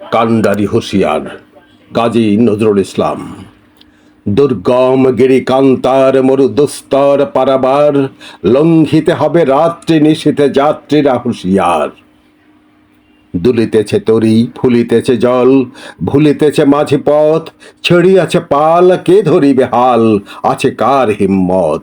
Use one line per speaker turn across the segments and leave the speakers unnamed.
কান্ডারি হুঁশিয়ার গাজী নজরুল ইসলাম। দুর্গম গিরিকান্তার মরু দুস্তর পারাবার, লঙ্ঘিতে হবে রাত্রি নিশীতে যাত্রীরা হুঁশিয়ার। দুলিতেছে তরি, ফুলিতেছে জল, ভুলিতেছে মাঝে পথ ছড়িয়াছে পাল, কে ধরিবে হাল, আছে কার হিম্মত?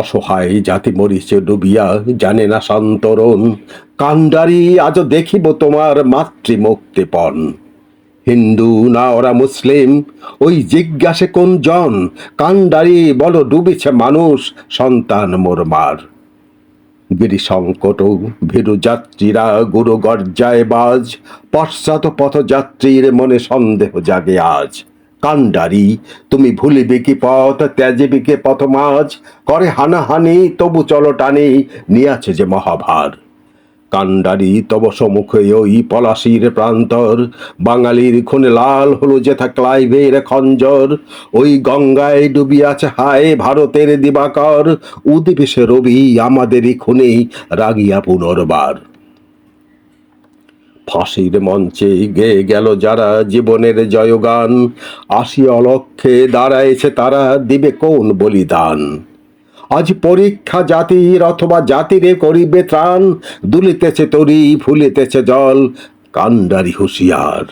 অসহায় জাতি মরিছে ডুবিয়া জানে না সন্তরণ। কান্ডারি আজ দেখিব তোমার মাতৃমুক্তিপণ। হিন্দু না ওরা মুসলিম, ওই জিজ্ঞাসে কোন জন? কান্ডারি বলো, ডুবেছে মানুষ, সন্তান মোরমার গিরি সংকট ভীরু যাত্রীরা গুরু গর্জায় বাজ পশ্চাৎ পথযাত্রীর মনে সন্দেহ জাগে আজ। কান্ডারি তুমি ভুলিবে কি পথ ত্যাজিবে কি পথ মাঝ করে হানাহানি, তবু চলো টানি, নিয়াছে যে মহাভার। কান্ডারি তব সমুখে ওই পলাশির প্রান্তর, বাঙালির খুনে লাল হলো যেথা ক্লাইভের খঞ্জর। ওই গঙ্গায় ডুবিয়াছে হায় ভারতের দিবাকর উদ্বেশে রবি আমাদেরই খুনে রাগিয়া পুনর্বার। ফাঁসির মঞ্চে গেয়ে গেল যারা জীবনের জয়গান। আসি অলক্ষে দাঁড়াইছে তারা, দিবে কোন বলিদান? আজ পরীক্ষা জাতির অথবা জাতিরে করিবে ত্রাণ। দুলিতেছে তরি, ফুলিতেছে জল কান্ডারি হুঁশিয়ার।